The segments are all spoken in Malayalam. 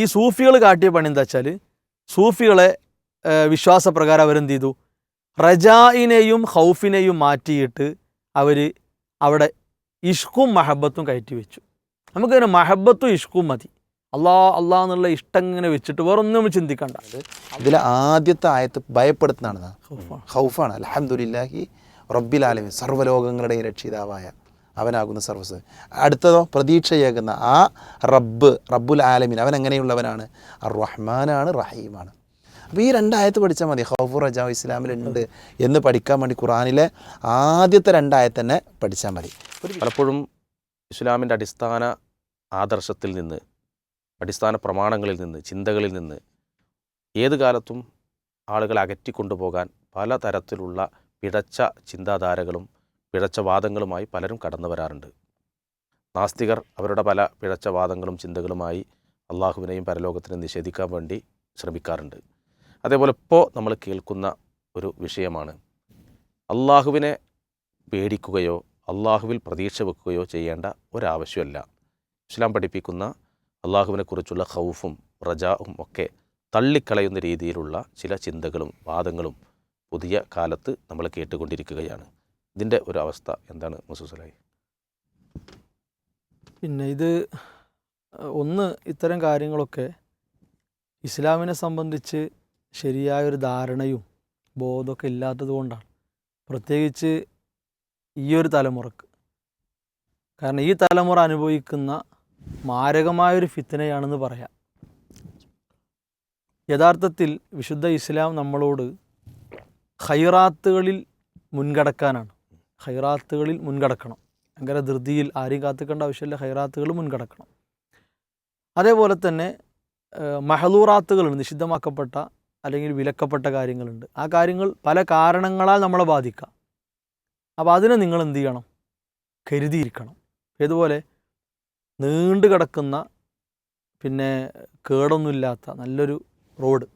ഈ സൂഫികൾ കാട്ടിയ പണി എന്താ വെച്ചാൽ സൂഫികളെ വിശ്വാസപ്രകാരം അവരെന്ത് ചെയ്തു? റജായിനെയും ഹൗഫിനെയും മാറ്റിയിട്ട് അവർ അവിടെ ഇഷ്കും മഹബത്തും കയറ്റി വെച്ചു. നമുക്കതിന് മഹബത്തും ഇഷ്കും മതി. അള്ളാ അള്ളാ എന്നുള്ള ഇഷ്ടം ഇങ്ങനെ വെച്ചിട്ട് വേറെ ഒന്നും ചിന്തിക്കണ്ട. ഇതിലെ ആദ്യത്തെ ആയത്ത് ഭയപ്പെടുത്തുന്നതാണ്. ഹൗഫാണ്. അലഹമുല്ലാഹി റബ്ബിൽ ആലമി സർവലോകങ്ങളുടെയും രക്ഷിതാവായ അവനാകുന്ന സർവസ്. അടുത്തതോ പ്രതീക്ഷയേകുന്ന ആ റബ്ബ് റബ്ബുൽ ആലമീൻ അവൻ എങ്ങനെയുള്ളവനാണ്? അർ റഹ്മാനാണ് റഹീമാണ്. അപ്പോൾ ഈ രണ്ടായത്ത് പഠിച്ചാൽ മതി. ഹൗഫു റജാ ഇസ്ലാമിലുണ്ട് എന്ന് പഠിക്കാൻ വേണ്ടി ഖുറാനിലെ ആദ്യത്തെ രണ്ടായത്ത് തന്നെ പഠിച്ചാൽ മതി. പലപ്പോഴും ഇസ്ലാമിന്റെ അടിസ്ഥാന ആദർശത്തിൽ നിന്ന് അടിസ്ഥാന പ്രമാണങ്ങളിൽ നിന്ന് ചിന്തകളിൽ നിന്ന് ഏത് കാലത്തും ആളുകളെ അകറ്റിക്കൊണ്ടുപോകാൻ പല തരത്തിലുള്ള പിഴച്ച ചിന്താധാരകളും പിഴച്ച വാദങ്ങളുമായി പലരും കടന്നു വരാറുണ്ട്. നാസ്തികർ അവരുടെ പല പിഴച്ച വാദങ്ങളും ചിന്തകളുമായി അള്ളാഹുവിനെയും പരലോകത്തിനെയും നിഷേധിക്കാൻ വേണ്ടി ശ്രമിക്കാറുണ്ട്. അതേപോലെ ഇപ്പോൾ നമ്മൾ കേൾക്കുന്ന ഒരു വിഷയമാണ്. അള്ളാഹുവിനെ പേടിക്കുകയോ അള്ളാഹുവിൽ പ്രതീക്ഷ വെക്കുകയോ ചെയ്യേണ്ട ഒരാവശ്യമല്ല. ഇസ്ലാം പഠിപ്പിക്കുന്ന അള്ളാഹുവിനെക്കുറിച്ചുള്ള ഹൗഫും റജാവും ഒക്കെ തള്ളിക്കളയുന്ന രീതിയിലുള്ള ചില ചിന്തകളും വാദങ്ങളും പുതിയ കാലത്ത് നമ്മൾ കേട്ടുകൊണ്ടിരിക്കുകയാണ്. ഇതിന്റെ ഒരു അവസ്ഥ എന്താണ് മുസുസലായി പിന്നെ ഇത് ഒന്ന് ഇത്തരം കാര്യങ്ങളൊക്കെ ഇസ്ലാമിനെ സംബന്ധിച്ച് ശരിയായൊരു ധാരണയും ബോധമൊക്കെ ഇല്ലാത്തത് കൊണ്ടാണ്. പ്രത്യേകിച്ച് ഈ ഒരു തലമുറയ്ക്ക്. കാരണം ഈ തലമുറ അനുഭവിക്കുന്ന മാരകമായൊരു ഫിത്തനയാണെന്ന് പറയാം. യഥാർത്ഥത്തിൽ വിശുദ്ധ ഇസ്ലാം നമ്മളോട് ഹൈറാത്തുകളിൽ മുൻകടക്കാനാണ്. ഹൈറാത്തുകളിൽ മുൻകടക്കണം. ഭയങ്കര ധൃതിയിൽ ആരെയും കാത്തിക്കേണ്ട ആവശ്യമില്ല ഹൈറാത്തുകൾ മുൻകടക്കണം. അതേപോലെ തന്നെ മഹലൂറാത്തുകളുണ്ട് നിഷിദ്ധമാക്കപ്പെട്ട അല്ലെങ്കിൽ വിലക്കപ്പെട്ട കാര്യങ്ങളുണ്ട്. ആ കാര്യങ്ങൾ പല കാരണങ്ങളാൽ നമ്മളെ ബാധിക്കാം. അപ്പോൾ അതിനെ നിങ്ങൾ എന്ത് ചെയ്യണം? കരുതിയിരിക്കണം. ഇതുപോലെ നീണ്ടു കിടക്കുന്ന പിന്നെ കേടൊന്നുമില്ലാത്ത നല്ലൊരു റോഡ്.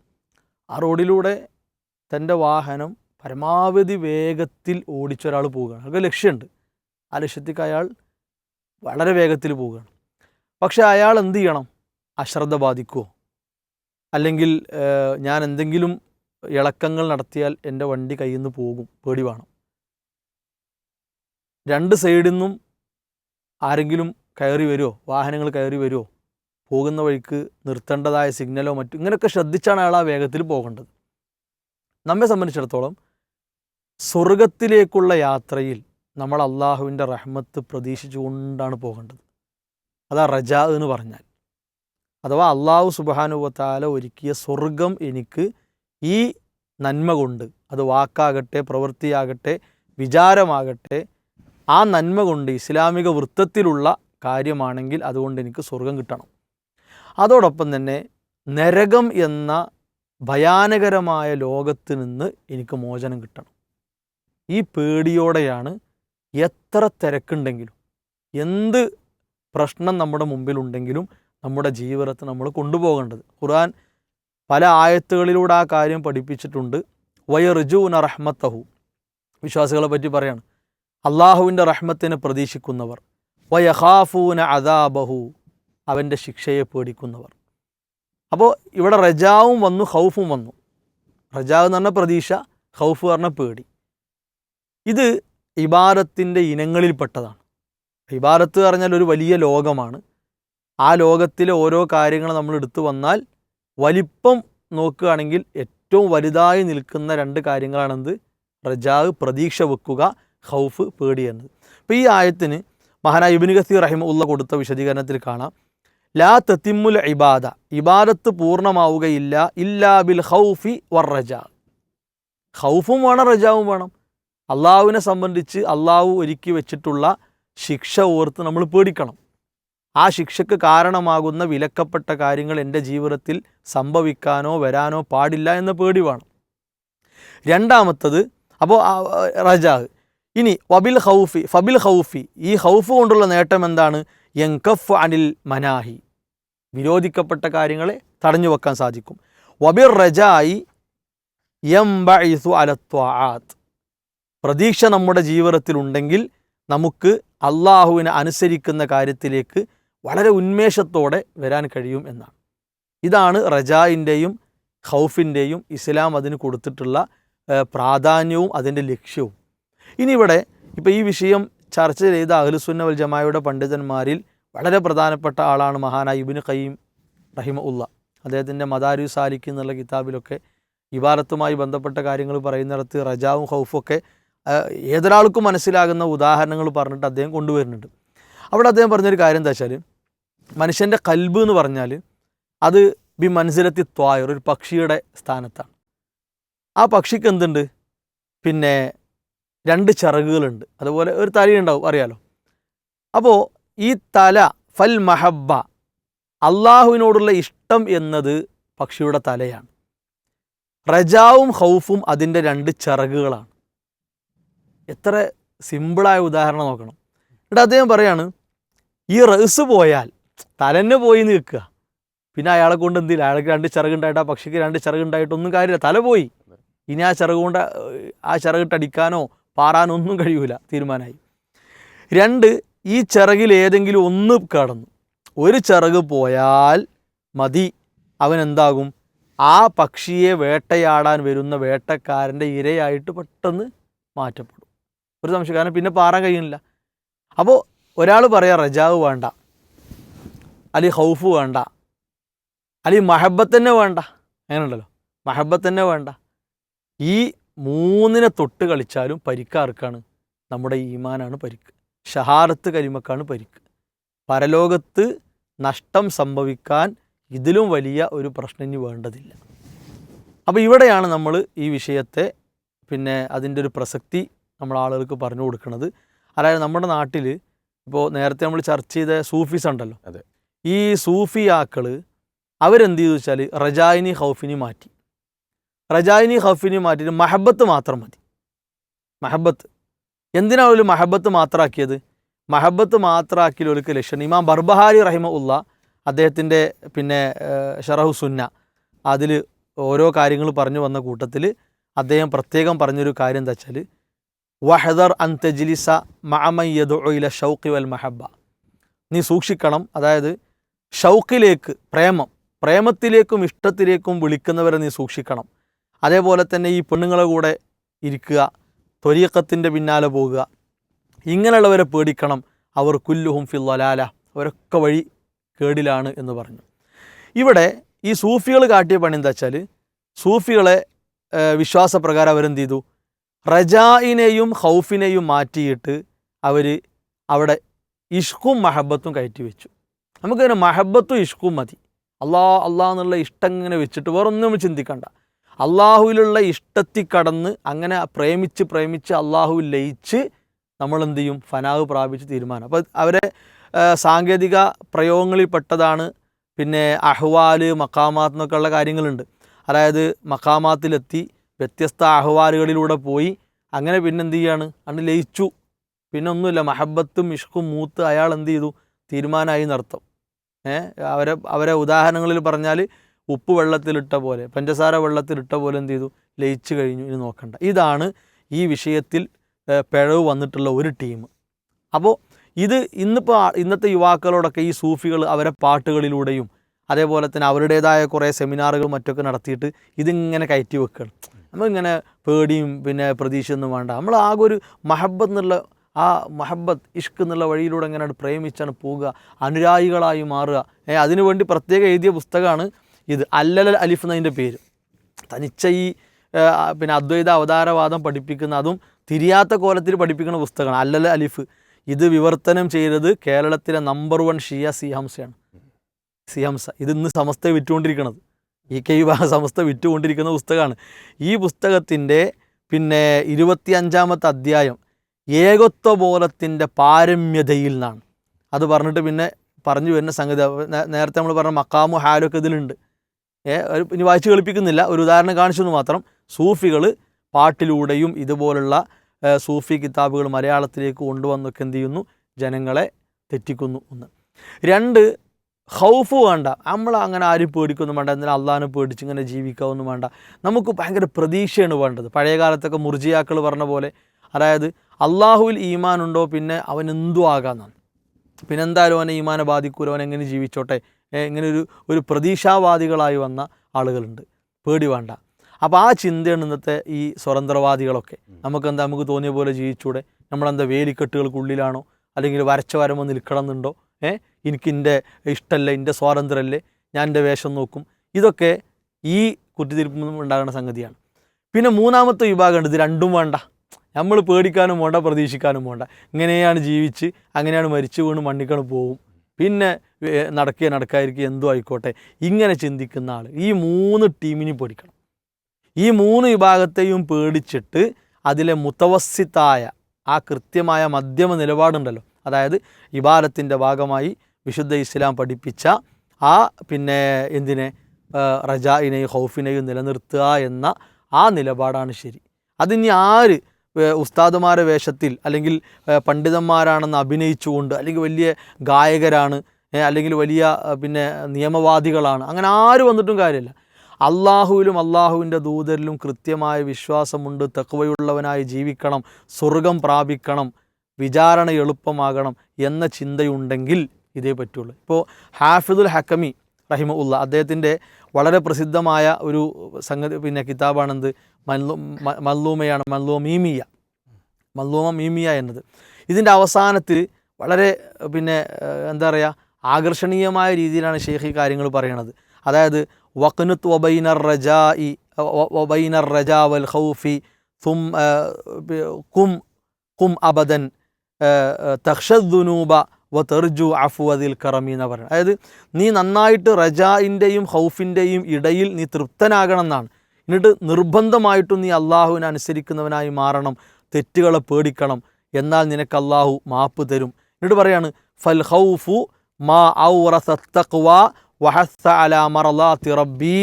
ആ റോഡിലൂടെ തന്റെ വാഹനം പരമാവധി വേഗത്തിൽ ഓടിച്ചൊരാൾ പോവുകയാണ്. അയാൾക്ക് ലക്ഷ്യമുണ്ട്. ആ ലക്ഷ്യത്തേക്ക് അയാൾ വളരെ വേഗത്തിൽ പോവുകയാണ്. പക്ഷേ അയാൾ എന്ത് ചെയ്യണം? അശ്രദ്ധ ബാധിക്കുമോ അല്ലെങ്കിൽ ഞാൻ എന്തെങ്കിലും ഇളക്കങ്ങൾ നടത്തിയാൽ എന്റെ വണ്ടി കയ്യിൽ നിന്ന് പോകും. പേടി വേണം. രണ്ട് സൈഡിൽ നിന്നും ആരെങ്കിലും കയറി വരുമോ വാഹനങ്ങൾ കയറി വരുമോ പോകുന്ന വഴിക്ക് നിർത്തേണ്ടതായ സിഗ്നലോ മറ്റു ഇങ്ങനെയൊക്കെ ശ്രദ്ധിച്ചാണ് അയാൾ ആ വേഗത്തിൽ പോകേണ്ടത്. നമ്മെ സംബന്ധിച്ചിടത്തോളം സ്വർഗത്തിലേക്കുള്ള യാത്രയിൽ നമ്മൾ അള്ളാഹുവിന്റെ റഹ്മത്ത് പ്രതീക്ഷിച്ചുകൊണ്ടാണ് പോകേണ്ടത്. അതാ റജാ എന്ന് പറഞ്ഞാൽ. അഥവാ അള്ളാഹു സുബാനുവത്താല ഒരുക്കിയ സ്വർഗം എനിക്ക് ഈ നന്മ കൊണ്ട് അത് വാക്കാകട്ടെ പ്രവൃത്തിയാകട്ടെ വിചാരമാകട്ടെ ആ നന്മ കൊണ്ട് ഇസ്ലാമിക വൃത്തത്തിലുള്ള കാര്യമാണെങ്കിൽ അതുകൊണ്ട് എനിക്ക് സ്വർഗം കിട്ടണം. അതോടൊപ്പം തന്നെ നരകം എന്ന ഭയാനകരമായ ലോകത്ത് നിന്ന് എനിക്ക് മോചനം കിട്ടണം. ഈ പേടിയോടെയാണ് എത്ര തിരക്കുണ്ടെങ്കിലും എന്ത് പ്രശ്നം നമ്മുടെ മുമ്പിലുണ്ടെങ്കിലും നമ്മുടെ ജീവിതത്തെ നമ്മൾ കൊണ്ടുപോകേണ്ടത്. ഖുർആൻ പല ആയത്തുകളിലൂടെ ആ കാര്യം പഠിപ്പിച്ചിട്ടുണ്ട്. വയ വയറുജൂന റഹ്മത്തഹു. വിശ്വാസികളെ പറ്റി പറയാണ്. അള്ളാഹുവിന്റെ റഹ്മത്തിനെ പ്രതീക്ഷിക്കുന്നവർ. വയഹാഫൂന അദാബഹു. അവന്റെ ശിക്ഷയെ പേടിക്കുന്നവർ. അപ്പോൾ ഇവിടെ റജാവും വന്നു ഹൗഫും വന്നു. റജാവ് എന്ന് പറഞ്ഞ പ്രതീക്ഷ ഹൗഫ് പറഞ്ഞ പേടി. ഇത് ഇബാരത്തിന്റെ ഇനങ്ങളിൽപ്പെട്ടതാണ്. ഇബാരത്ത് പറഞ്ഞാൽ ഒരു വലിയ ലോകമാണ്. ആ ലോകത്തിലെ ഓരോ കാര്യങ്ങൾ നമ്മൾ എടുത്തു വന്നാൽ വലിപ്പം നോക്കുകയാണെങ്കിൽ ഏറ്റവും വലുതായി നിൽക്കുന്ന രണ്ട് കാര്യങ്ങളാണെന്ത്? റജാവ് പ്രതീക്ഷ വെക്കുക ഹൗഫ് പേടി എന്നത്. അപ്പോൾ ഈ ആയത്തിന് മഹാനായ ഇബിൻ ഗസീർ റഹിമ ഉള്ള കൊടുത്ത വിശദീകരണത്തിൽ കാണാം. ലാ തത്തിമുൽ ഇബാദ. ഇബാദത്ത് പൂർണമാവുകയില്ല. ഇല്ലാ ബിൽ ഹൗഫി വർ റജാ ഹൗഫും വേണം റജാവും വേണം. അള്ളാഹുവിനെ സംബന്ധിച്ച് അള്ളാഹു ഒരുക്കി വെച്ചിട്ടുള്ള ശിക്ഷ ഓർത്ത് നമ്മൾ പേടിക്കണം. ആ ശിക്ഷയ്ക്ക് കാരണമാകുന്ന വിലക്കപ്പെട്ട കാര്യങ്ങൾ എന്റെ ജീവിതത്തിൽ സംഭവിക്കാനോ വരാനോ പാടില്ല എന്ന പേടി വേണം. രണ്ടാമത്തത് അപ്പോൾ റജാഹ്. ഇനി വബിൽ ഹൗഫി ഫബിൽ ഹൗഫി ഈ ഹൗഫ് കൊണ്ടുള്ള നേട്ടം എന്താണ്? യങ്കഫ് അനിൽ മനാഹി. വിരോധിക്കപ്പെട്ട കാര്യങ്ങളെ തടഞ്ഞു വെക്കാൻ സാധിക്കും. വബിർ റജായി യം ബൈസു അലത്വാആത്ത് പ്രതീക്ഷ നമ്മുടെ ജീവിതത്തിൽ ഉണ്ടെങ്കിൽ നമുക്ക് അള്ളാഹുവിനെ അനുസരിക്കുന്ന കാര്യത്തിലേക്ക് വളരെ ഉന്മേഷത്തോടെ വരാൻ കഴിയും എന്നാണ്. ഇതാണ് റജായിന്റെയും ഖൗഫിന്റെയും ഇസ്ലാം അതിന് കൊടുത്തിട്ടുള്ള പ്രാധാന്യവും അതിന്റെ ലക്ഷ്യവും. ഇനി ഇവിടെ ഇപ്പോൾ ഈ വിഷയം ചർച്ച ചെയ്ത അഹ്ലുസുന്ന വൽ ജമായയുടെ പണ്ഡിതന്മാരിൽ വളരെ പ്രധാനപ്പെട്ട ആളാണ് മഹാനായ ഇബിന് ഖയ്യിം റഹിമ ഉള്ള അദ്ദേഹത്തിന്റെ മദാരു സാലിക്ക് എന്നുള്ള കിതാബിലൊക്കെ ഇബാലത്തുമായി ബന്ധപ്പെട്ട കാര്യങ്ങൾ പറയുന്നിടത്ത് റജാവും ഒക്കെ ഏതൊരാൾക്കും മനസ്സിലാകുന്ന ഉദാഹരണങ്ങൾ പറഞ്ഞിട്ട് അദ്ദേഹം കൊണ്ടുവരുന്നുണ്ട്. അവിടെ അദ്ദേഹം പറഞ്ഞൊരു കാര്യം എന്താ വെച്ചാൽ മനുഷ്യന്റെ കൽബ് എന്ന് പറഞ്ഞാൽ അത് ബി മനസ്സിലെത്തി ത്വായർ ഒരു പക്ഷിയുടെ സ്ഥാനത്താണ്. ആ പക്ഷിക്ക് എന്തുണ്ട്? പിന്നെ രണ്ട് ചിറകുകളുണ്ട്. അതുപോലെ ഒരു തലയുണ്ടാവും അറിയാലോ. അപ്പോൾ ഈ തല ഫൽ മഹബ്ബ അള്ളാഹുവിനോടുള്ള ഇഷ്ടം എന്നത് പക്ഷിയുടെ തലയാണ്. റജാവും ഹൗഫും അതിന്റെ രണ്ട് ചിറകുകളാണ്. എത്ര സിമ്പിളായ ഉദാഹരണം നോക്കണം. എന്നിട്ട് അദ്ദേഹം പറയാണ് ഈ റസ് പോയാൽ തലന്നെ പോയി നിൽക്കുക പിന്നെ അയാളെ കൊണ്ട് എന്തില്ല അയാൾക്ക് രണ്ട് ചിറകുണ്ടായിട്ട് ആ പക്ഷിക്ക് രണ്ട് ചിറകുണ്ടായിട്ടൊന്നും കാര്യമില്ല. തല പോയി. ഇനി ആ ചിറക് കൊണ്ട് ആ ചിറകിട്ടടിക്കാനോ പാറാനോ ഒന്നും കഴിയൂല. തീരുമാനമായി. രണ്ട് ഈ ചിറകിൽ ഏതെങ്കിലും ഒന്ന് കടന്നു. ഒരു ചിറക് പോയാൽ മതി. അവൻ എന്താകും? ആ പക്ഷിയെ വേട്ടയാടാൻ വരുന്ന വേട്ടക്കാരന്റെ ഇരയായിട്ട് പെട്ടെന്ന് മാറ്റപ്പെടും. ഒരു സംശയം. കാരണം പിന്നെ പാറാൻ കഴിയുന്നില്ല. അപ്പോൾ ഒരാൾ പറയാം റജാവ് വേണ്ട. അല്ലെ ഹൗഫ് വേണ്ട. അല്ലെ മഹബത്ത് തന്നെ വേണ്ട. അങ്ങനെയുണ്ടല്ലോ. മഹബത്ത് തന്നെ വേണ്ട. ഈ മൂന്നിനെ തൊട്ട് കളിച്ചാലും പരിക്കാർക്കാണ് നമ്മുടെ ഈമാനാണ് പരിക്ക്. ഷഹാറത്ത് കരിമക്കാണ് പരിക്ക്. പരലോകത്ത് നഷ്ടം സംഭവിക്കാൻ ഇതിലും വലിയ ഒരു പ്രശ്നം ഇനി വേണ്ടതില്ല. അപ്പോൾ ഇവിടെയാണ് നമ്മൾ ഈ വിഷയത്തെ പിന്നെ അതിന്റെ ഒരു പ്രസക്തി നമ്മൾ ആളുകൾക്ക് പറഞ്ഞു കൊടുക്കുന്നത് അതായത് നമ്മുടെ നാട്ടിൽ ഇപ്പോൾ നേരത്തെ നമ്മൾ ചർച്ച ചെയ്ത സൂഫീസ് ഉണ്ടല്ലോ. അതെ. ഈ സൂഫിയാക്കൾ അവരെന്ത് ചെയ്തു വെച്ചാൽ റജായിനി ഹൗഫിനി മാറ്റി. റജായിനി ഹൗഫിനി മാറ്റിയിട്ട് മഹബത്ത് മാത്രം മതി. മഹബത്ത്. എന്തിനാണ് ഒരു മഹബത്ത് മാത്രമാക്കിയത് മഹബത്ത് മാത്രമാക്കിയ ഒരു ലക്ഷണം ഇമാം ബർബഹാരി റഹിമ ഉള്ള അദ്ദേഹത്തിന്റെ പിന്നെ ഷറഹു സുന്ന അതിൽ ഓരോ കാര്യങ്ങൾ പറഞ്ഞു വന്ന കൂട്ടത്തിൽ അദ്ദേഹം പ്രത്യേകം പറഞ്ഞൊരു കാര്യം എന്താ വെച്ചാൽ വഹദർ അൻ തജ്ലിസ മഅമയ്യദുഇല ഷൗഖി വൽ മഹബ നീ സൂക്ഷിക്കണം അതായത് ഷൗക്കിലേക്ക് പ്രേമം പ്രേമത്തിലേക്കും ഇഷ്ടത്തിലേക്കും വിളിക്കുന്നവരെ നീ സൂക്ഷിക്കണം. അതേപോലെ തന്നെ ഈ പെണ്ണുങ്ങളെ കൂടെ ഇരിക്കുക ത്വരീക്കത്തിന്റെ പിന്നാലെ പോകുക. ഇങ്ങനെയുള്ളവരെ പേടിക്കണം. അവർ കുല്ലുഹും ഫിൽ വലാല അവരൊക്കെ വഴി കേടിലാണ് എന്ന് പറഞ്ഞു. ഇവിടെ ഈ സൂഫികൾ കാട്ടിയ പണി എന്താ വെച്ചാൽ സൂഫികളെ വിശ്വാസപ്രകാരം അവരെന്ത് ചെയ്തു? റജായിനെയും ഹൗഫിനെയും മാറ്റിയിട്ട് അവർ അവിടെ ഇഷ്കും മഹബത്തും കയറ്റി വെച്ചു നമുക്കതിന് മഹബത്തും ഇഷ്കും മതി. അള്ളാ അള്ളാഹ് എന്നുള്ള ഇഷ്ടം ഇങ്ങനെ വെച്ചിട്ട് വേറൊന്നും നമ്മൾ ചിന്തിക്കണ്ട. അള്ളാഹുവിലുള്ള ഇഷ്ടത്തിൽ കടന്ന് അങ്ങനെ പ്രേമിച്ച് പ്രേമിച്ച് അള്ളാഹുവിൽ ലയിച്ച് നമ്മൾ എന്ത് ചെയ്യും? ഫനാഹ് പ്രാപിച്ച് തീരുമാനം. അപ്പോൾ അവരെ സാങ്കേതിക പ്രയോഗങ്ങളിൽ പെട്ടതാണ്. പിന്നെ അഹ്വാൽ മക്കാമാത്ത് എന്നൊക്കെയുള്ള കാര്യങ്ങളുണ്ട്. അതായത് മക്കാമാത്തിലെത്തി വ്യത്യസ്ത അഹ്വാലുകളിലൂടെ പോയി. അങ്ങനെ പിന്നെ എന്ത് ചെയ്യാണ്? അന്ന് ലയിച്ചു. പിന്നെ ഒന്നുമില്ല. മഹബത്തും ഇഷ്കും മൂത്ത് അയാൾ എന്ത് ചെയ്തു? തീരുമാനമായി നടത്തും. ഏഹ് അവരെ അവരെ ഉദാഹരണങ്ങളിൽ പറഞ്ഞാൽ ഉപ്പ് വെള്ളത്തിലിട്ട പോലെ പഞ്ചസാര വെള്ളത്തിലിട്ട പോലെ എന്ത് ചെയ്തു? ലയിച്ചു കഴിഞ്ഞു. ഇനി നോക്കണ്ട. ഇതാണ് ഈ വിഷയത്തിൽ പിഴവ് വന്നിട്ടുള്ള ഒരു ടീം. അപ്പോൾ ഇത് ഇന്നിപ്പോൾ ഇന്നത്തെ യുവാക്കളോടൊക്കെ ഈ സൂഫികൾ അവരെ പാട്ടുകളിലൂടെയും അതേപോലെ തന്നെ അവരുടേതായ കുറേ സെമിനാറുകൾ മറ്റൊക്കെ നടത്തിയിട്ട് ഇതിങ്ങനെ കയറ്റി വെക്കുകയാണ്. നമ്മളിങ്ങനെ പേടിയും പിന്നെ പ്രതീക്ഷയൊന്നും വേണ്ട. നമ്മൾ ആകെ ഒരു മഹബത്ത് എന്നുള്ള ആ മഹബത്ത് ഇഷ്ക് എന്നുള്ള വഴിയിലൂടെ എങ്ങനെയാണ് പ്രേമിച്ചാണ് പോവുക അനുരാഗികളായി മാറുക. ഏ അതിനുവേണ്ടി പ്രത്യേകം എഴുതിയ പുസ്തകമാണ് ഇത്. അല്ലൽ അലിഫ് എന്നതിന്റെ പേര്. തനിച്ച ഈ പിന്നെ അദ്വൈത അവതാരവാദം പഠിപ്പിക്കുന്ന അതും തിരിയാത്ത കോലത്തിൽ പഠിപ്പിക്കുന്ന പുസ്തകമാണ് അല്ലൽ അലിഫ്. ഇത് വിവർത്തനം ചെയ്തത് കേരളത്തിലെ നമ്പർ വൺ ഷിയ സിഹംസയാണ് സിഹംസ ഇത് ഇന്ന് സമസ്തയെ വിറ്റുകൊണ്ടിരിക്കുന്നത് ഈ കെ വിഭാഗ സമസ്ത വിറ്റുകൊണ്ടിരിക്കുന്ന പുസ്തകമാണ്. ഈ പുസ്തകത്തിന്റെ പിന്നെ ഇരുപത്തി അഞ്ചാമത്തെ അധ്യായം ഏകത്വ ബോധത്തിന്റെ പാരമ്യതയിൽ നിന്നാണ് അത് പറഞ്ഞിട്ട് പിന്നെ പറഞ്ഞു വരുന്ന സംഗതി. നേരത്തെ നമ്മൾ പറഞ്ഞ മക്കാമു ഹാലൊക്കെ ഇതിലുണ്ട്. ഒരു- ഇനി വായിച്ചു കളിപ്പിക്കുന്നില്ല ഒരു ഉദാഹരണം കാണിച്ചെന്ന് മാത്രം. സൂഫികൾ പാട്ടിലൂടെയും ഇതുപോലുള്ള സൂഫി കിതാബുകൾ മലയാളത്തിലേക്ക് കൊണ്ടുവന്നൊക്കെ എന്ത് ചെയ്യുന്നു? ജനങ്ങളെ തെറ്റിക്കുന്നു ഒന്ന് രണ്ട് ഹൗഫ് വേണ്ട. നമ്മൾ അങ്ങനെ ആരും പേടിക്കൊന്നും വേണ്ട. എന്തിനാ അള്ളാഹിനെ പേടിച്ച് ഇങ്ങനെ ജീവിക്കാവൊന്നും വേണ്ട. നമുക്ക് ഭയങ്കര പ്രതീക്ഷയാണ് വേണ്ടത്. പഴയ കാലത്തൊക്കെ മുർജിയാക്കൾ പറഞ്ഞ പോലെ അതായത് അള്ളാഹുവിൽ ഈമാൻ ഉണ്ടോ പിന്നെ അവൻ എന്തു ആകാമെന്നാണ് പിന്നെ എന്തായാലും അവനെ ഈമാനെ ബാധിക്കൂല അവൻ എങ്ങനെ ജീവിച്ചോട്ടെ? ഇങ്ങനെ ഒരു ഒരു പ്രതീക്ഷാവാദികളായി വന്ന ആളുകളുണ്ട്. പേടി വേണ്ട. അപ്പോൾ ആ ചിന്തയാണ് ഇന്നത്തെ ഈ സ്വതന്ത്രവാദികളൊക്കെ. നമുക്കെന്താ നമുക്ക് തോന്നിയ പോലെ ജീവിച്ചൂടെ? നമ്മളെന്താ വേലിക്കെട്ടുകൾക്കുള്ളിലാണോ? അല്ലെങ്കിൽ വരച്ച വരമോ നിൽക്കണമെന്നുണ്ടോ? ഏ? എനിക്ക് എന്റെ ഇഷ്ടമല്ല എന്റെ സ്വാതന്ത്ര്യമല്ലേ ഞാൻ എന്റെ വേഷം നോക്കും. ഇതൊക്കെ ഈ കുറ്റിത്തിരിപ്പ് ഉണ്ടാകുന്ന സംഗതിയാണ്. പിന്നെ മൂന്നാമത്തെ വിഭാഗമുണ്ട് ഇത് രണ്ടും വേണ്ട. നമ്മൾ പേടിക്കാനും വേണ്ട പ്രതീക്ഷിക്കാനും വേണ്ട. ഇങ്ങനെയാണ് ജീവിച്ച് അങ്ങനെയാണ് മരിച്ചു വീണ് മണ്ണിക്കണ് പോവും. പിന്നെ നടക്കുക നടക്കാതിരിക്കുക എന്തോ ആയിക്കോട്ടെ. ഇങ്ങനെ ചിന്തിക്കുന്ന ആൾ ഈ മൂന്ന് ടീമിനെ പേടിക്കണം. ഈ മൂന്ന് വിഭാഗത്തെയും പേടിച്ചിട്ട് അതിലെ മുത്തവസ്യത്തായ ആ കൃത്യമായ മധ്യമ നിലപാടുണ്ടല്ലോ. അതായത് ഇബാദത്തിന്റെ ഭാഗമായി വിശുദ്ധ ഇസ്ലാം പഠിപ്പിച്ച ആ പിന്നെ എന്തിനെ റജായിനെയും ഹൗഫിനെയും നിലനിർത്തുക എന്ന ആ നിലപാടാണ് ശരി. അതിനി ആര് ഉസ്താദുമാരെ വേഷത്തിൽ അല്ലെങ്കിൽ പണ്ഡിതന്മാരാണെന്ന് അഭിനയിച്ചുകൊണ്ട് അല്ലെങ്കിൽ വലിയ ഗായകരാണ് അല്ലെങ്കിൽ വലിയ പിന്നെ നിയമവാദികളാണ് അങ്ങനെ ആര് വന്നിട്ടും കാര്യമില്ല. അള്ളാഹുവിലും അള്ളാഹുവിന്റെ ദൂതരിലും കൃത്യമായ വിശ്വാസമുണ്ട് തെക്കുവയുള്ളവനായി ജീവിക്കണം സ്വർഗം പ്രാപിക്കണം വിചാരണ എളുപ്പമാകണം എന്ന ചിന്തയുണ്ടെങ്കിൽ ഇതേ പറ്റുള്ളൂ. ഇപ്പോൾ ഹാഫിദുൽ ഹക്കമി റഹിമ ഉള്ള അദ്ദേഹത്തിന്റെ വളരെ പ്രസിദ്ധമായ ഒരു സംഗതി പിന്നെ കിതാബാണെന്ത്? മല്ലു മല്ലൂമയാണ് മല്ലൂ മീമിയ മല്ലൂമ മീമിയ എന്നത്. ഇതിന്റെ അവസാനത്തിൽ വളരെ പിന്നെ എന്താ പറയുക ആകർഷണീയമായ രീതിയിലാണ് ഷെയ്ഖ് ഈ കാര്യങ്ങൾ പറയണത്. അതായത് വഖ്നുത്ത് വബൈനർ റജാ ഇ വബൈനർ റജാ വൽ ഖൗഫി തും കും കും അബദൻ തക്ഷദ്ദുനൂബ വ തെർജു അഫുവദിൽ കറമി എന്ന് പറയുന്നത്. അതായത് നീ നന്നായിട്ട് റജായിന്റെയും ഹൗഫിന്റെയും ഇടയിൽ നീ തൃപ്തനാകണം എന്നാണ് എന്നിട്ട് നിർബന്ധമായിട്ടും നീ അള്ളാഹുവിനെ അനുസരിക്കുന്നവനായി മാറണം തെറ്റുകളെ പേടിക്കണം എന്നാൽ നിനക്ക് അള്ളാഹു മാപ്പ് തരും. എന്നിട്ട് പറയാണ് ഫൽ ഹൗഫു മാ ഔ തഖ്വ വഹസ്സ അലാ മറലാത്തി റബ്ബി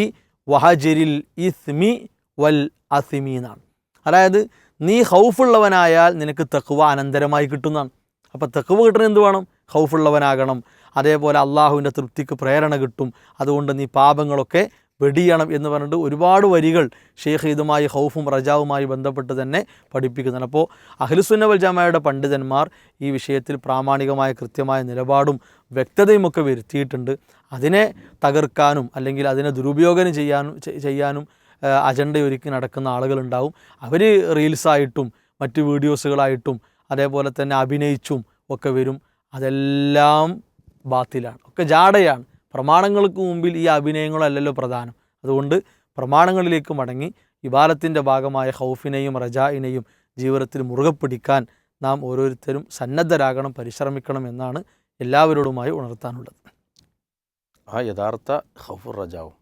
വഹജരിൽ ഇസ്മി വൽ അസിമി എന്നാണ് അതായത് നീ ഹൗഫുള്ളവനായാൽ നിനക്ക് തെക്കുവ അനന്തരമായി കിട്ടുന്നതാണ്. അപ്പോൾ തെക്കുവ കിട്ടണ എന്ത് വേണം? ഹൗഫുള്ളവനാകണം. അതേപോലെ അള്ളാഹുവിന്റെ തൃപ്തിക്ക് പ്രേരണ കിട്ടും. അതുകൊണ്ട് നീ പാപങ്ങളൊക്കെ വെടിയണം എന്ന് പറഞ്ഞിട്ട് ഒരുപാട് വരികൾ ഷെയ്ഖ് ഇതുമായി ഹൗഫും റജാവുമായി ബന്ധപ്പെട്ട് തന്നെ പഠിപ്പിക്കുന്നുണ്ട്. അപ്പോൾ അഹ്ലുസുന്ന വൽ ജമായുടെ പണ്ഡിതന്മാർ ഈ വിഷയത്തിൽ പ്രാമാണികമായ കൃത്യമായ നിലപാടും വ്യക്തതയും ഒക്കെ വരുത്തിയിട്ടുണ്ട്. അതിനെ തകർക്കാനും അല്ലെങ്കിൽ അതിനെ ദുരുപയോഗം ചെയ്യാനും ചെയ്യാനും ആ, അജണ്ട ഒരുക്കി നടക്കുന്ന ആളുകളുണ്ടാവും. അവർ റീൽസായിട്ടും മറ്റ് വീഡിയോസുകളായിട്ടും അതേപോലെ തന്നെ അഭിനയിച്ചും ഒക്കെ വരും. അതെല്ലാം ബാത്തിലാണ്. ഒക്കെ ജാടയാണ്. പ്രമാണങ്ങൾക്ക് മുമ്പിൽ ഈ അഭിനയങ്ങളല്ലല്ലോ പ്രധാനം. അതുകൊണ്ട് പ്രമാണങ്ങളിലേക്ക് മടങ്ങി ഇബാലത്തിന്റെ ഭാഗമായ ഹൗഫിനെയും റജായിനെയും ജീവിതത്തിൽ മുറുകെ പിടിക്കാൻ നാം ഓരോരുത്തരും സന്നദ്ധരാകണം പരിശ്രമിക്കണം എന്നാണ് എല്ലാവരോടുമായി ഉണർത്താനുള്ളത്. ആ യഥാർത്ഥ ഹൗഫുർ റജാവും.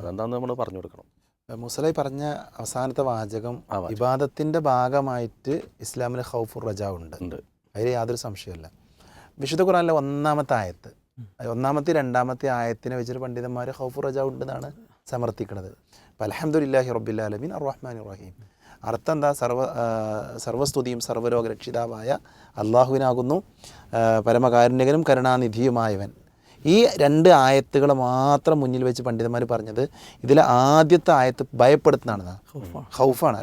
അതെന്താന്ന് നമ്മൾ പറഞ്ഞു കൊടുക്കണം. മുസലൈ പറഞ്ഞ അവസാനത്തെ വാചകം ആ ഇബാദത്തിന്റെ ഭാഗമായിട്ട് ഇസ്ലാമിൽ ഹൗഫുർ റജ ഉണ്ട്. അതിൽ യാതൊരു സംശയമല്ല വിശുദ്ധ ഖുറാനിലെ ഒന്നാമത്തെ ആയത്ത് ഒന്നാമത്തെ രണ്ടാമത്തെ ആയത്തിനെ വെച്ചിട്ട് പണ്ഡിതന്മാർ ഹൗഫുർ റജ ഉണ്ടെന്നാണ് സമർത്ഥിക്കുന്നത് അലഹമുല്ലാഹി റബ്ബില്ലാലമീൻ അറഹ്മാൻ റഹീം. അർത്ഥം എന്താ? സർവ സർവസ്തുതിയും സർവരോഗരക്ഷിതാവായ അള്ളാഹുവിനാകുന്നു. പരമകാരുണ്യകനും കരുണാനിധിയുമായവൻ. ഈ രണ്ട് ആയത്തുകൾ മാത്രം മുന്നിൽ വെച്ച് പണ്ഡിതന്മാർ പറഞ്ഞത് ഇതിലെ ആദ്യത്തെ ആയത്ത് ഭയപ്പെടുത്തുന്നതാണ് ഹൗഫാണ്.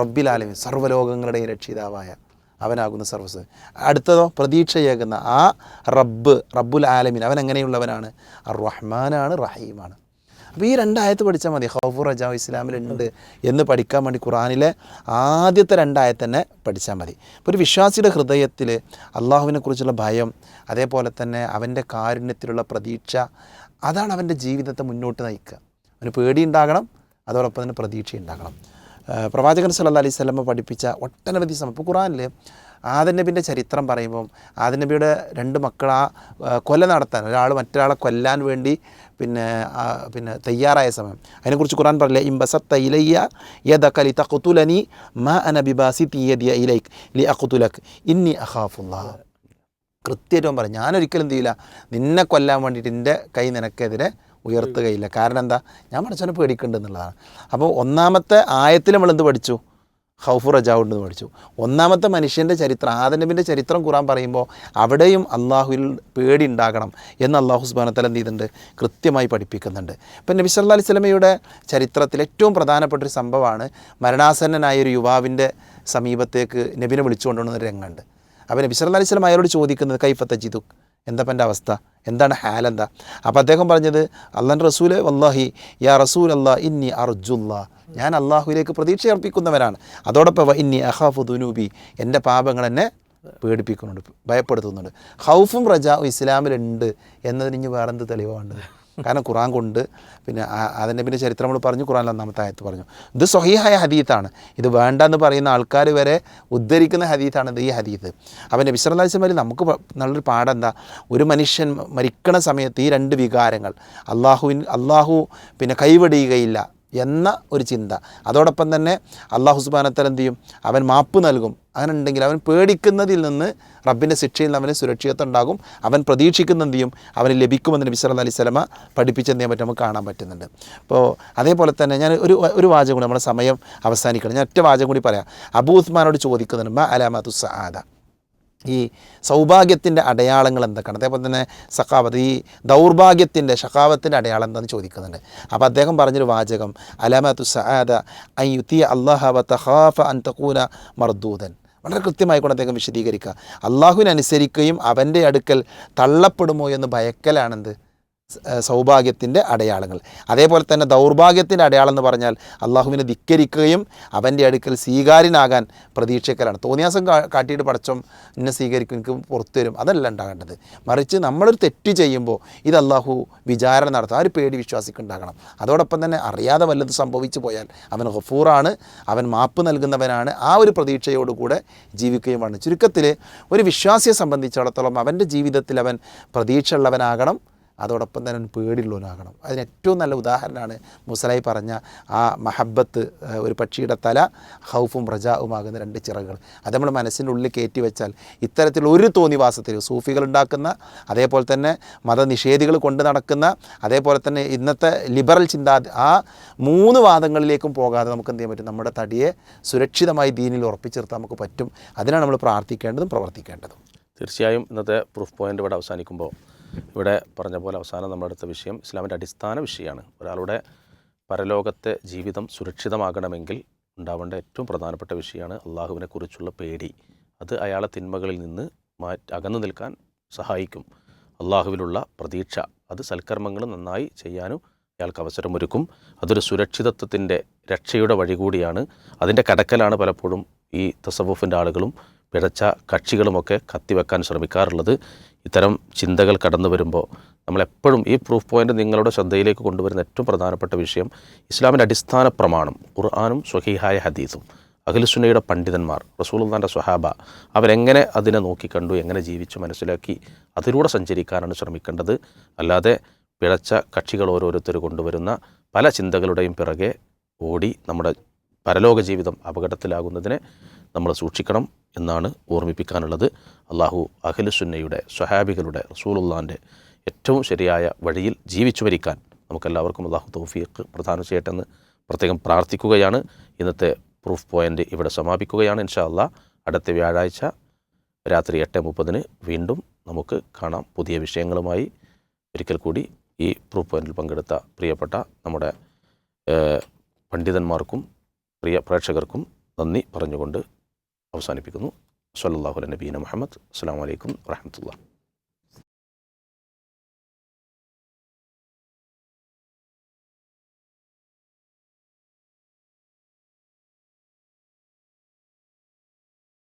റബ്ബിൽ ആലമി സർവലോകങ്ങളുടെ രക്ഷിതാവായ അവനാകുന്ന സർവസ് അടുത്തതോ പ്രതീക്ഷയേകുന്ന ആ റബ്ബ് റബ്ബുൽ ആലമിൻ. അവൻ എങ്ങനെയുള്ളവനാണ്? റഹ്മാനാണ് റഹീമാണ്. അപ്പോൾ ഈ രണ്ടായത്ത് പഠിച്ചാൽ മതി. ഹൗഫു റജാ ഇസ്ലാമിലുണ്ട് എന്ന് പഠിക്കാൻ വേണ്ടി ഖുറാനിലെ ആദ്യത്തെ രണ്ടായത്ത് തന്നെ പഠിച്ചാൽ മതി. ഇപ്പോൾ ഒരു വിശ്വാസിയുടെ ഹൃദയത്തിൽ അള്ളാഹുവിനെ കുറിച്ചുള്ള ഭയം അതേപോലെ തന്നെ അവന്റെ കാരുണ്യത്തിലുള്ള പ്രതീക്ഷ അതാണ് അവന്റെ ജീവിതത്തെ മുന്നോട്ട് നയിക്കുക. അവന് പേടിയുണ്ടാകണം അതോടൊപ്പം തന്നെ പ്രതീക്ഷ ഉണ്ടാകണം പ്രവാചകൻ സല്ല അലൈഹി സ്വലമ പഠിപ്പിച്ച ഒട്ടനവധി സമയം ഇപ്പോൾ ഖുറാനിൽ ആദൻ നബിന്റെ ചരിത്രം പറയുമ്പം ആദൻ നബിയുടെ രണ്ട് മക്കൾ ആ കൊല നടത്താൻ ഒരാൾ മറ്റൊരാളെ കൊല്ലാൻ വേണ്ടി പിന്നെ പിന്നെ തയ്യാറായ സമയം. അതിനെക്കുറിച്ച് ഖുറാൻ പറയില്ല? ഇംബസത്ത ഇലയ്യ കലി തഖ്തുലനി മാ അന ബിബാസി തീയദിയ ഇലൈക് ലി അഖ്തുലക് ഇന്നി അഖാഫുല്ലാ. കൃത്യമായിട്ടും പറയും ഞാനൊരിക്കലും എന്ത് ചെയ്യില്ല. നിന്നെ കൊല്ലാൻ വേണ്ടിയിട്ട് എന്റെ കൈ നിനക്കെതിരെ ഉയർത്തുകയില്ല. കാരണം എന്താ? ഞാൻ പഠിച്ചവനെ പേടിക്കേണ്ടെന്നുള്ളതാണ് അപ്പോൾ ഒന്നാമത്തെ ആയത്തിൽ നമ്മൾ എന്ത് പഠിച്ചു? ഹൗഫു റജാവുണ്ടെന്ന് പഠിച്ചു. ഒന്നാമത്തെ മനുഷ്യന്റെ ചരിത്രം ആദനബിന്റെ ചരിത്രം ഖുറാൻ പറയുമ്പോൾ അവിടെയും അള്ളാഹുവിൽ പേടി ഉണ്ടാകണം എന്ന് അള്ളാഹു സുബാനത്തല എന്ത് ചെയ്തിട്ടുണ്ട് കൃത്യമായി പഠിപ്പിക്കുന്നുണ്ട്. ഇപ്പം നബി സല്ലാ അലൈഹി സ്വലമയുടെ ചരിത്രത്തിൽ ഏറ്റവും പ്രധാനപ്പെട്ട ഒരു സംഭവമാണ് മരണാസന്നനായ ഒരു യുവാവിന്റെ സമീപത്തേക്ക് നബിനെ വിളിച്ചുകൊണ്ടുവന്ന രംഗമുണ്ട്. അപ്പോൾ നബി സല്ലാ അലൈഹി സ്വലം അയാളോട് ചോദിക്കുന്നത് കൈഫത്ത ജിതു എന്താ എന്റെ അവസ്ഥ? എന്താണ് ഹാലെന്താ? അപ്പോൾ അദ്ദേഹം പറഞ്ഞത് അള്ളാൻ റസൂലെ വല്ലാഹി യാ റസൂൽ അല്ലാ ഇന്നി അർജുല്ലാ. ഞാൻ അള്ളാഹുവിലേക്ക് പ്രതീക്ഷ അർപ്പിക്കുന്നവരാണ്. അതോടൊപ്പം ഇന്നി അഹാഫു ദുനൂബി. എന്റെ പാപങ്ങൾ എന്നെ പേടിപ്പിക്കുന്നുണ്ട് ഭയപ്പെടുത്തുന്നുണ്ട്. ഹൗഫും റജാവും ഇസ്ലാമിലുണ്ട് എന്നതിന് ഇനി വേറെന്ത് തെളിവാണ്? കാരണം ഖുറാൻ കൊണ്ട് പിന്നെ അതിന്റെ പിന്നെ ചരിത്രം നമ്മൾ പറഞ്ഞു ഖുറാൻ ഒന്നാമത്തെ ആയത്ത് പറഞ്ഞു. ഇത് സ്വഹീഹായ ഹദീത്താണ്. ഇത് വേണ്ട എന്ന് പറയുന്ന ആൾക്കാർ വരെ ഉദ്ധരിക്കുന്ന ഹദീത്താണ് ഇത് ഈ ഹദീത്ത്. അപ്പം നബി അലൈഹി വസല്ലം നമുക്ക് നല്ലൊരു പാഠം എന്താ ഒരു മനുഷ്യൻ മരിക്കണ സമയത്ത് ഈ രണ്ട് വികാരങ്ങൾ അള്ളാഹുവിൻ അള്ളാഹു പിന്നെ കൈവടിയുകയില്ല എന്ന ഒരു ചിന്ത. അതോടൊപ്പം തന്നെ അള്ളാഹു സുബാനത്തൽ എന്ത് ചെയ്യും? അവൻ മാപ്പ് നൽകും. അങ്ങനെ ഉണ്ടെങ്കിൽ അവൻ പേടിക്കുന്നതിൽ നിന്ന് റബ്ബിന്റെ ശിക്ഷയിൽ അവന് സുരക്ഷിതത്വം ഉണ്ടാകും അവൻ പ്രതീക്ഷിക്കുന്ന എന്ത് ചെയ്യും? അവന് ലഭിക്കുമെന്ന് നബി സല അലൈഹി സ്വലമ പഠിപ്പിച്ചെന്ന് ചെയ്യാൻ പറ്റും? നമുക്ക് കാണാൻ പറ്റുന്നുണ്ട്. അപ്പോൾ അതേപോലെ തന്നെ ഞാൻ ഒരു ഒരു വാചകം കൂടി നമ്മുടെ സമയം അവസാനിക്കണം. ഞാൻ ഒറ്റ വാചകം കൂടി പറയാം. അബൂ ഉസ്മാനോട് ചോദിക്കുന്നുണ്ട് മ അലാമത്തു സആദ ഈ സൗഭാഗ്യത്തിന്റെ അടയാളങ്ങൾ എന്തൊക്കെയാണ്? അതേപോലെ തന്നെ സഖാവത്ത് ഈ ദൗർഭാഗ്യത്തിന്റെ ഷഖാവത്തിന്റെ അടയാളം എന്താണെന്ന് ചോദിക്കുന്നുണ്ട്. അപ്പോൾ അദ്ദേഹം പറഞ്ഞൊരു വാചകം അലാമത്തു സഹാദ അൻ യുത്തി അള്ളാഹ വ തഖാഫ അൻ തഖൂന മർദൂദൻ. വളരെ കൃത്യമായിക്കൊണ്ട് അദ്ദേഹം വിശദീകരിക്കുക. അള്ളാഹുവിനനുസരിക്കുകയും അവന്റെ അടുക്കൽ തള്ളപ്പെടുമോ എന്ന് ഭയക്കലാണെന്ത്? സൗഭാഗ്യത്തിന്റെ അടയാളങ്ങൾ. അതേപോലെ തന്നെ ദൗർഭാഗ്യത്തിന്റെ അടയാളം എന്ന് പറഞ്ഞാൽ അള്ളാഹുവിനെ ധിക്കരിക്കുകയും അവന്റെ അടുക്കൽ സ്വീകാര്യനാകാൻ പ്രതീക്ഷിക്കലാണ്. തോന്നിയാസം കാട്ടിയിട്ട് പടച്ചോം എന്നെ സ്വീകരിക്കും എനിക്ക് പുറത്തു വരും. അതല്ല ഉണ്ടാകേണ്ടത്. മറിച്ച് നമ്മളൊരു തെറ്റ് ചെയ്യുമ്പോൾ ഇത് അള്ളാഹു വിചാരണ നടത്തും. ആ ഒരു പേടി വിശ്വാസിക്ക് ഉണ്ടാകണം അതോടൊപ്പം തന്നെ അറിയാതെ വല്ലത് സംഭവിച്ചു പോയാൽ അവൻ ഹഫൂറാണ് അവൻ മാപ്പ് നൽകുന്നവനാണ്. ആ ഒരു പ്രതീക്ഷയോടുകൂടെ ജീവിക്കുകയും വേണം. ചുരുക്കത്തിൽ ഒരു വിശ്വാസിയെ സംബന്ധിച്ചിടത്തോളം അവന്റെ ജീവിതത്തിൽ അവൻ പ്രതീക്ഷ ഉള്ളവനാകണം അതോടൊപ്പം തന്നെ അവൻ പേടിയുള്ളവനാകണം. അതിന് ഏറ്റവും നല്ല ഉദാഹരണമാണ് മുസലായി പറഞ്ഞ ആ മഹബത്ത് ഒരു പക്ഷിയുടെ തല ഹൗഫും റജാവുമാകുന്ന രണ്ട് ചിറകുകൾ. അത് നമ്മൾ മനസ്സിന്റെ ഉള്ളിൽ കയറ്റി വെച്ചാൽ ഇത്തരത്തിൽ ഒരു തോന്നിവാസത്തിൽ സൂഫികൾ ഉണ്ടാക്കുന്ന അതേപോലെ തന്നെ മതനിഷേധികൾ കൊണ്ട് നടക്കുന്ന അതേപോലെ തന്നെ ഇന്നത്തെ ലിബറൽ ചിന്താ ആ മൂന്ന് വാദങ്ങളിലേക്കും പോകാതെ നമുക്ക് എന്ത് ചെയ്യാൻ പറ്റും? നമ്മുടെ തടിയെ സുരക്ഷിതമായി ദീനിൽ ഉറപ്പിച്ചു നിർത്താൻ നമുക്ക് പറ്റും. അതിനാണ് നമ്മൾ പ്രാർത്ഥിക്കേണ്ടതും പ്രവർത്തിക്കേണ്ടതും. തീർച്ചയായും ഇന്നത്തെ പ്രൂഫ് പോയിന്റ് ഇവിടെ അവസാനിക്കുമ്പോൾ ഇവിടെ പറഞ്ഞ പോലെ അവസാനം നമ്മുടെ അടുത്ത വിഷയം ഇസ്ലാമിന്റെ അടിസ്ഥാന വിഷയമാണ്. ഒരാളുടെ പരലോകത്തെ ജീവിതം സുരക്ഷിതമാകണമെങ്കിൽ ഉണ്ടാവേണ്ട ഏറ്റവും പ്രധാനപ്പെട്ട വിഷയമാണ് അള്ളാഹുവിനെ കുറിച്ചുള്ള പേടി. അത് അയാളെ തിന്മകളിൽ നിന്ന് മാറ്റി അകന്നു നിൽക്കാൻ സഹായിക്കും. അള്ളാഹുവിലുള്ള പ്രതീക്ഷ അത് സൽക്കർമ്മങ്ങൾ നന്നായി ചെയ്യാനും അയാൾക്ക് അവസരമൊരുക്കും. അതൊരു സുരക്ഷിതത്വത്തിന്റെ രക്ഷയുടെ വഴികൂടിയാണ് അതിന്റെ കടക്കലാണ് പലപ്പോഴും ഈ തസവുഫിന്റെ ആളുകളും പിഴച്ച കക്ഷികളുമൊക്കെ കത്തിവെക്കാൻ ശ്രമിക്കാറുള്ളത്. ഇത്തരം ചിന്തകൾ കടന്നു വരുമ്പോൾ നമ്മളെപ്പോഴും ഈ പ്രൂഫ് പോയിന്റ് നിങ്ങളുടെ ശ്രദ്ധയിലേക്ക് കൊണ്ടുവരുന്ന ഏറ്റവും പ്രധാനപ്പെട്ട വിഷയം ഇസ്ലാമിന്റെ അടിസ്ഥാന പ്രമാണം ഖുർആാനും സ്വഹീഹായ ഹദീസും. അഖിലുസുനയുടെ പണ്ഡിതന്മാർ റസൂൽദാന്റെ സ്വഹാബ അവരെങ്ങനെ അതിനെ നോക്കിക്കണ്ടു എങ്ങനെ ജീവിച്ചു മനസ്സിലാക്കി അതിലൂടെ സഞ്ചരിക്കാനാണ് ശ്രമിക്കേണ്ടത്. അല്ലാതെ പിഴച്ച കക്ഷികൾ ഓരോരുത്തർ കൊണ്ടുവരുന്ന പല ചിന്തകളുടെയും പിറകെ ഓടി നമ്മുടെ പരലോക ജീവിതം അപകടത്തിലാകുന്നതിനെ നമ്മൾ സൂക്ഷിക്കണം എന്നാണ് ഓർമ്മിപ്പിക്കാനുള്ളത്. അള്ളാഹു അഖിലുസുന്നയുടെ സ്വഹാബികളുടെ റസൂലുള്ളാന്റെ ഏറ്റവും ശരിയായ വഴിയിൽ ജീവിച്ചു വരിക്കാൻ നമുക്കെല്ലാവർക്കും അള്ളാഹു തൗഫീഖ് പ്രധാനം ചെയ്യട്ടെന്ന് പ്രത്യേകം പ്രാർത്ഥിക്കുകയാണ്. ഇന്നത്തെ പ്രൂഫ് പോയിന്റ് ഇവിടെ സമാപിക്കുകയാണ് ഇൻഷാ അള്ളാഹ് അടുത്ത വ്യാഴാഴ്ച രാത്രി എട്ട് മുപ്പതിന് വീണ്ടും നമുക്ക് കാണാം പുതിയ വിഷയങ്ങളുമായി. ഒരിക്കൽ കൂടി ഈ പ്രൂഫ് പോയിന്റിൽ പങ്കെടുത്ത പ്രിയപ്പെട്ട നമ്മുടെ പണ്ഡിതന്മാർക്കും പ്രിയ പ്രേക്ഷകർക്കും നന്ദി പറഞ്ഞുകൊണ്ട് അവസാനിപ്പിക്കുന്നു. സല്ലാഹുല നബീന മുഹമ്മദ്. അസ്സാം വലൈക്കും വറഹമത്തുള്ള